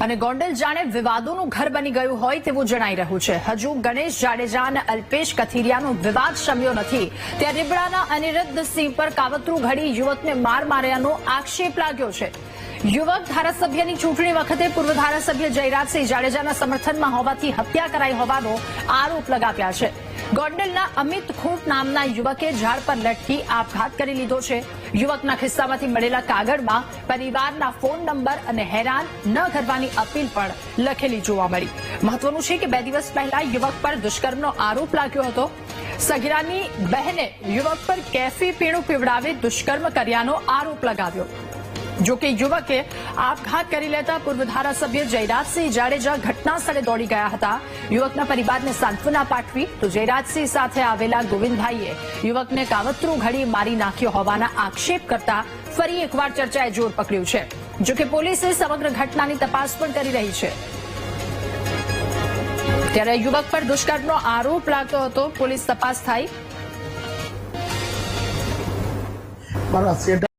અને ગોંડલ જાણે વિવાદોનું ઘર બની ગયું હોય તેવું જણાઈ રહ્યું છે. હજુ ગણેશ જાડેજા અને અલ્પેશ કથિરિયાનો વિવાદ શમ્યો નથી. ત્યાં રીબડાના અનિરુદ્ધસિંહ પર કાવતરું ઘડી યુવકને માર માર્યાનો આક્ષેપ લાગ્યો છે. યુવક ધારાસભ્યની ચૂંટણી વખતે પૂર્વ ધારાસભ્ય જયરાજસિંહ જાડેજાના સમર્થનમાં હોવાથી હત્યા કરાઈ હોવાનો આરોપ લગાવ્યા છે. ગોંડલના અમિત ખૂંટ નામના યુવકે ઝાડ પર લટકી આપઘાત કરી લીધો છે. યુવકના ખિસ્સામાંથી મળેલા કાગળમાં પરિવારના ફોન નંબર અને હેરાન ન કરવાની અપીલ પણ લખેલી જોવા મળી. મહત્વનું છે કે બે દિવસ પહેલા યુવક પર દુષ્કર્મનો આરોપ લાગ્યો હતો. સગીરાની બહેને યુવક પર કેફી પીણું પીવડાવી દુષ્કર્મ કર્યાનો આરોપ લગાવ્યો. જો કે યુવકે આપઘાત કરી લેતા પૂર્વ ધારાસભ્ય જયરાજસિંહ જાડેજા ઘટના દોડી ગયા હતા યુવકના પરિવારને સાંત્વના પાઠવી તો જયરાજસિંહ સાથે આવેલા ગોવિંદભાઈએ યુવકને કાવતરું ઘડી મારી નાખ્યો હોવાના આક્ષેપ કરતા ફરી એકવાર ચર્ચાએ જોર પકડ્યું છે, જો કે પોલીસે સમગ્ર ઘટનાની તપાસ પણ કરી રહી છે. ત્યારે યુવક પર દુષ્કર્મનો આરોપ લાગતો હતો, પોલીસ તપાસ થાય.